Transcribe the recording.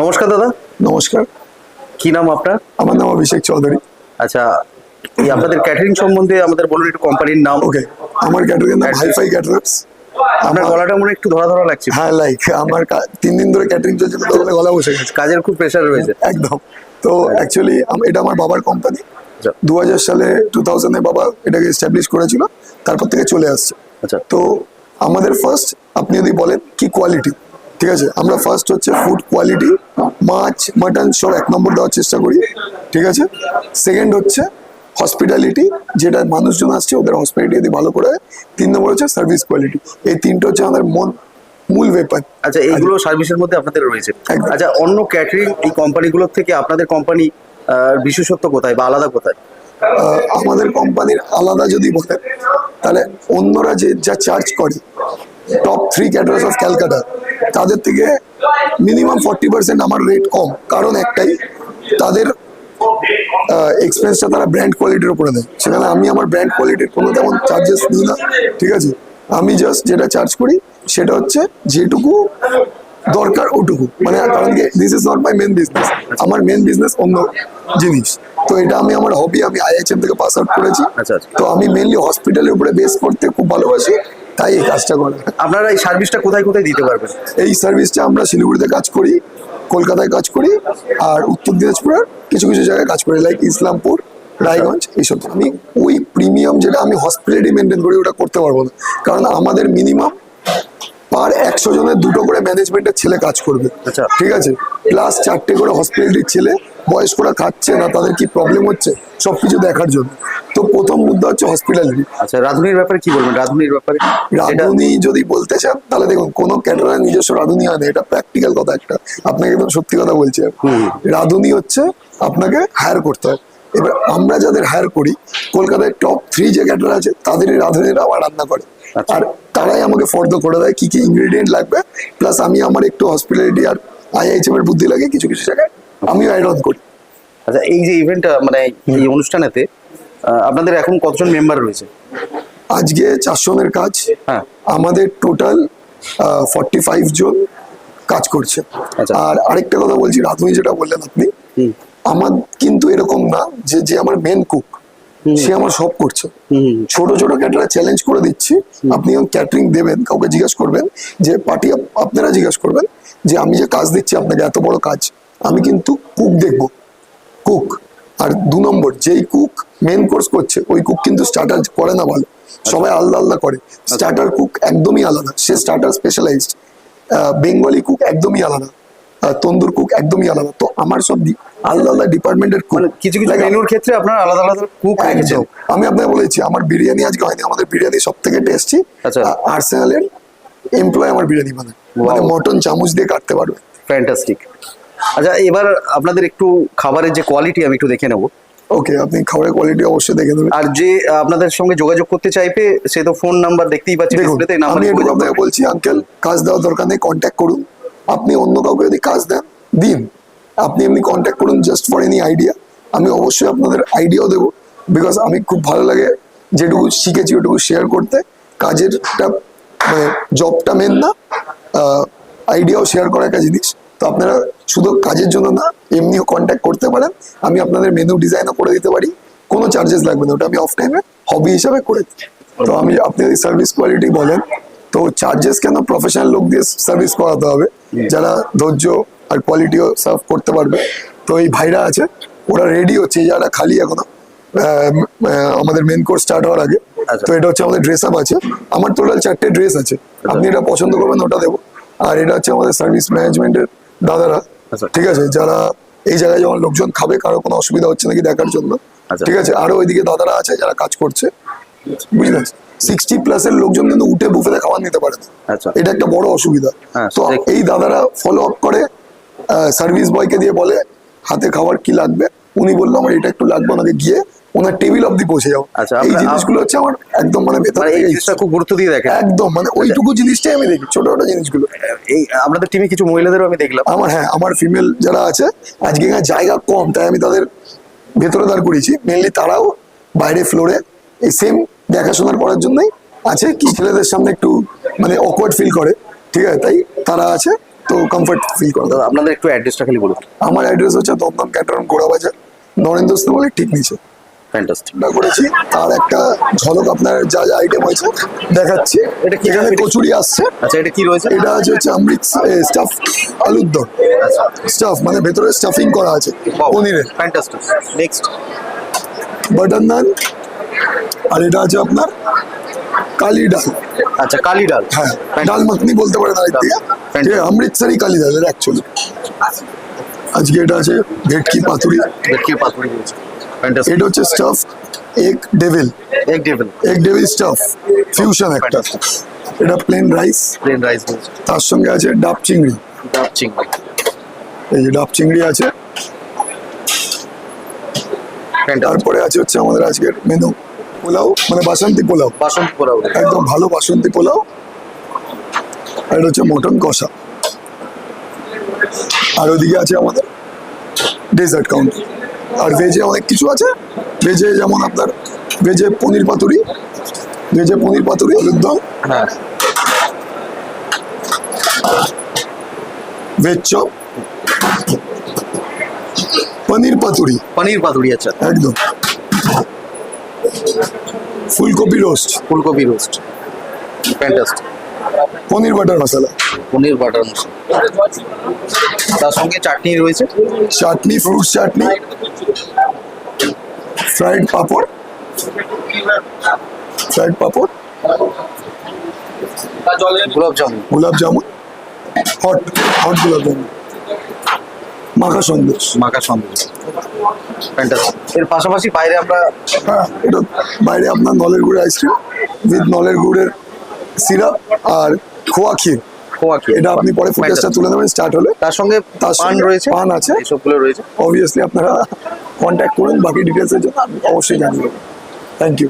নমস্কার দাদা। নমস্কার। কি নাম আপনার? আমার নাম অভিষেক চৌধুরী। আচ্ছা এই আপনাদের ক্যাটারিং সম্বন্ধে আমাদের বলুন একটু কোম্পানির নাম। ওকে আমার ক্যাটারিং নাম. হাইফাই ক্যাটারার্স আপনার গলাটা মনে একটু ধরা ধরা লাগছে। হ্যাঁ লাইক আমার তিন দিন ধরে ক্যাটারিং চলছে তো গলা বসে গেছে। কাজের খুব প্রেশার রয়েছে। একদম। তো অ্যাকচুয়ালি এটা আমার বাবার কোম্পানি আচ্ছা। দু হাজার সালে টু থাউজেন্ডে বাবা এটাকে এস্টাবলিশ করেছিল তারপর থেকে চলে আসছে। আচ্ছা। তো আমাদের ফার্স্ট আপনি যদি বলেন কি কোয়ালিটি ঠিক আছে? আমরা ফার্স্ট হচ্ছে ফুড কোয়ালিটি মাছ মাটন সব এক নম্বর দেওয়ার চেষ্টা করি ঠিক আছে? সেকেন্ড হচ্ছে হসপিটালিটি যেটা মানুষজন আসছে ওদের হসপিটালিটি যদি ভালো করে। তিন নম্বর হচ্ছে সার্ভিস কোয়ালিটি এই তিনটে হচ্ছে আমাদের মন মূল ব্যাপার আচ্ছা এইগুলো সার্ভিসের মধ্যে আপনাদের রয়েছে। আচ্ছা অন্য ক্যাটারিং এই কোম্পানিগুলোর থেকে আপনাদের কোম্পানি বিশেষত্ব কোথায় বা আলাদা কোথায়? আমাদের কোম্পানির আলাদা যদি বলেন তাহলে অন্যরা যে যা চার্জ করে top three caterers of Calcutta তাদের থেকে মিনিমাম ফর্টি পার্সেন্ট আমার রেট কম। কারণ একটাই তাদের এক্সপেন্সটা তারা ব্র্যান্ড কোয়ালিটির উপরে দেয় সেখানে আমি আমার ব্র্যান্ড কোয়ালিটির কোনো তেমন চার্জেস নিই না ঠিক আছে? আমি জাস্ট যেটা চার্জ করি সেটা হচ্ছে যেটুকু দরকার ওটুকু। মানে কারণ কি this is not my main business আমার মেন বিজনেস অন্য জিনিস। তো এটা আমি আমার হবি আমি আইএইচএম থেকে পাস আউট করেছি। আচ্ছা, আচ্ছা। তো আমি মেনলি হসপিটালের উপরে বেস করতে খুব ভালোবাসি। তাই এই কাজটা করা। আপনারা এই সার্ভিসটা কোথায় কোথায় দিতে পারবেন? এই সার্ভিসটা আমরা শিলিগুড়িতে কাজ করি কলকাতায় কাজ করি আর উত্তর দিনাজপুরের কিছু কিছু জায়গায় কাজ করি লাইক ইসলামপুর রায়গঞ্জ এইসব। আমি ওই প্রিমিয়াম যেটা আমি হসপিটালিটি মেনটেন করি ওটা করতে পারব না। কারণ আমাদের মিনিমাম পার একশো জনের দুটো করে ম্যানেজমেন্টের ছেলে কাজ করবে। আচ্ছা। ঠিক আছে? প্লাস চারটে করে হসপিটালিটির ছেলে বয়স্করা খাচ্ছে না তাদের কি প্রবলেম হচ্ছে? সবকিছু দেখার জন্য। তো প্রথম মুদ্রা হচ্ছে হসপিটালিটি আচ্ছা রাধুনির ব্যাপারে কি বলবেন? রাধুনির ব্যাপারে? রাঁধুনি যদি বলতে চান তাহলে দেখুন কোনো ক্যাটারার নিজস্ব রাঁধুনি হয় না এটা প্র্যাকটিক্যাল কথা একটা। আপনাকে একদম সত্যি কথা বলছি। রাঁধুনি হচ্ছে আপনাকে হায়ার করতে হয়। এবার আমরা যাদের হায়ার করি কলকাতায় টপ থ্রি যে ক্যাটার আছে তাদেরই রাঁধুনিরা আমার রান্না করে। আচ্ছা। আর তারাই আমাকে ফর্দ করে দেয় কি কি ইনগ্রেডিয়েন্ট লাগবে। প্লাস আমি আমার একটু হসপিটালিটি আর আইআইএম এর বুদ্ধি লাগে কিছু কিছু জায়গায় আমিও অ্যাড অন করি। আচ্ছা এই যে ইভেন্টটা মানে এই অনুষ্ঠানেতে আপনাদের এখন কতজন মেম্বার রয়েছে? আজকে চারশো জনের কাজ। হ্যাঁ। আমাদের টোটাল ফর্টি ফাইভ জন কাজ করছে। আচ্ছা। আর আরেকটা কথা বলছি রাধুনি যেটা বললেন আপনি আমার কিন্তু এরকম না যে যে আমার মেন কুক সে আমার সব করছে। ছোট ছোট ক্যাটারা চ্যালেঞ্জ করে দিচ্ছি। আপনি যখন ক্যাটারিং দেবেন কাউকে জিজ্ঞাসা করবেন যে পার্টি আপনারা জিজ্ঞাসা করবেন যে আমি যে কাজ দিচ্ছি আপনাকে এত বড় কাজ আমি কিন্তু কুক দেখব। কুক আর দু নম্বর যেই কুক মেন কোর্স করছে ওই কুক কিন্তু স্টার্টার করে না ভালো। সবাই আলাদা আলাদা করে। স্টার্টার কুক একদমই আলাদা। সে স্টার্টার স্পেশালাইজড বেঙ্গলি কুক একদমই আলাদা। তন্দুর কুক একদমই আলাদা। তো আমার সব আলাদা আলাদা ডিপার্টমেন্টের কুক মানে কিছু কিছু মেনুর ক্ষেত্রে আপনার আলাদা আলাদা কুক একদম। আমি আপনাকে বলেছি আমার বিরিয়ানি আজকে হয়নি। আমাদের বিরিয়ানি সব থেকে টেস্টি আচ্ছা। আর্সেনালের এমপ্লয় আমার বিরিয়ানি বানায়। মানে মটন চামচ দিয়ে কাটতে পারবে। ফ্যান্টাস্টিক আচ্ছা এবার আপনাদের একটু খাবারের যে কোয়ালিটি আমি একটু দেখে নেব। ওকে আপনি খাবারের কোয়ালিটি অবশ্যই দেখে নেবেন। আর যে আপনাদের সঙ্গে যোগাযোগ করতে চাইবে সে তো ফোন নাম্বার দেখতেই পাচ্ছি দেখুন ডিসপ্লেতে নাম্বার আমি একটু আপনাকে বলছি আঙ্কেল কাজ দেওয়ার দরকার নেই কন্ট্যাক্ট করুন। আপনি অন্য কাউকে যদি কাজ দেন দিন। আপনি এমনি কন্ট্যাক্ট করুন জাস্ট ফর এনি আইডিয়া আমি অবশ্যই আপনাদের আইডিয়াও দেবো বিকজ আমি খুব ভালো লাগে যেটুকু শিখেছি ওটুকু শেয়ার করতে। কাজেরটা মানে জবটা মেন না আইডিয়াও শেয়ার করা একটা জিনিস। তো আপনারা শুধু কাজের জন্য না এমনিও কন্ট্যাক্ট করতে পারেন। আমি আপনাদের মেনু ডিজাইনও করে দিতে পারি। কোনো চার্জেস লাগবে না। ওটা আমি অফ টাইমে হবি হিসাবে করে। তো আমি আপনি যদি সার্ভিস কোয়ালিটি বলেন তো চার্জেস কেন প্রফেশনাল লোক দিয়ে সার্ভিস করাতে হবে? যারা ধৈর্য আর কোয়ালিটিও সার্ভ করতে পারবে। তো এই ভাইরা আছে ওরা রেডি হচ্ছে। যারা খালি এখনও আমাদের মেন কোর্স স্টার্ট হওয়ার আগে আচ্ছা। তো এটা হচ্ছে আমাদের ড্রেস আপ আছে। আমার টোটাল চারটে ড্রেস আছে। আপনি এটা পছন্দ করবেন ওটা দেবো। আর এটা হচ্ছে আমাদের সার্ভিস ম্যানেজমেন্টের দাদারা আচ্ছা। ঠিক আছে যারা এই জায়গায় যখন লোকজন খাবে কারও কোনো অসুবিধা হচ্ছে নাকি দেখার জন্য আচ্ছা। ঠিক আছে? আরও ওইদিকে দাদারা আছে যারা কাজ করছে বুঝলেন সিক্সটি প্লাসের লোকজন কিন্তু উঠে বুফেতে খাবার নিতে পারে না। আচ্ছা। এটা একটা বড় অসুবিধা। হ্যাঁ, তো এই দাদারা ফলো আপ করে সার্ভিস বয়কে দিয়ে বলে হাতে খাবার কি লাগবে? উনি বলল আমার এটা একটু লাগবে ওনাকে গিয়ে ওনার টেবিল অব্দি পৌঁছে যাও। আচ্ছা, এই জিনিসগুলো হচ্ছে আমার একদম মানে ভেতর মানে এই জিনিসটা খুব গুরুত্ব দিয়ে দেখেন। একদম মানে ওইটুকু জিনিসটাই আমি দেখি ছোট ছোট জিনিসগুলো। এই আপনাদের টিমে কিছু মহিলাদেরও আমি দেখলাম। আমার হ্যাঁ আমার ফিমেল যারা আছে আজকে এখানে জায়গা কম তাই আমি তাদের ভেতরে দাঁড় করিয়েছি। মেনলি তারাও বাইরে ফ্লোরে এই সেম দেখাশোনার করার জন্যই আছে কি ছেলেদের সামনে একটু মানে অকওয়ার্ড ফিল করে। ঠিক আছে তাই তারা আছে তো কমফর্ট ফিল করে। দাদা আপনাদের একটু অ্যাড্রেসটা খালি বলুন। আমার অ্যাড্রেস হচ্ছে দমদম ক্যান্টন গোড়াবাজার নরেন্দ্র স্নেমলের ঠিক নিচে। ফ্যান্টাস্টিক করেছি। তার একটা ঝলক আপনার যা যা আইটেম হয়েছে দেখাচ্ছি। এটা কি- এখানে কচুরি আসছে। আচ্ছা এটা কি রয়েছে? এটা আছে হচ্ছে স্টাফ আলুর দম। স্টাফ মানে ভেতরে স্টাফিং করা আছে পনিরের ফ্যান্টাস্টিক নেক্সট বাটার নান আর এটা আছে আপনার কালি ডাল। আচ্ছা কালি ডাল। হ্যাঁ ডাল মাখনি বলতে পারেন. অমৃতসরি কালি ডাল অ্যাকচুয়ালি আজকে এটা আছে ভেটকি পাতুরি। ভেটকি পাতুরি রয়েছে। এটা হচ্ছে stuff egg devil egg devil egg devil stuff fusion একটা। এটা প্লেন রাইস প্লেন রাইস তার সঙ্গে আছে ডাব চিংড়ি। ডাব চিংড়ি। এই যে ডাব চিংড়ি আছে। তারপরে আছে হচ্ছে আমাদের আজকের মেনু পোলাও মানে বাসন্তী পোলাও। বাসন্তী পোলাও। একদম ভালো বাসন্তী পোলাও। আর এটা হচ্ছে মটন কষা। আর ওদিকে আছে আমাদের ডেজার্ট কাউন্টার আর ভেজে অনেক কিছু আছে। ভেজে যেমন আপনার ভেজে পনির পাতুরি ভেজে পনির পাতুরি আলুর দম। হ্যাঁ। Veg chop. পনির পাতুরি। পনির পাতুরি আচ্ছা। একদম। ফুলকপি রোস্ট ফুলকপি roast fantastic paneer butter masala. Paneer butter masala. তার সঙ্গে চাটনি রয়েছে? Chutney fruit chutney fried papad fried papad gulab jamun. Gulab jamun hot hot গোলাপ জামুন। মাখা সন্দেশ। মাখা সন্দেশ। এর পাশাপাশি বাইরে আমরা হ্যাঁ এটা বাইরে আপনার নলের গুড়ের আইসক্রিম উইথ নলের গুড়ের সিরাপ আর খোয়া ক্ষীর খোয়া এটা আপনি পরে ফুটেজটা তুলে দেবেন স্টার্ট হলে। তার সঙ্গে তার পান রয়েছে? পান আছে। সবগুলো রয়েছে? অবভিয়াসলি আপনারা কন্ট্যাক্ট করুন বাকি ডিটেলসের জন্য আমি অবশ্যই জানিয়ে দেবো থ্যাংক ইউ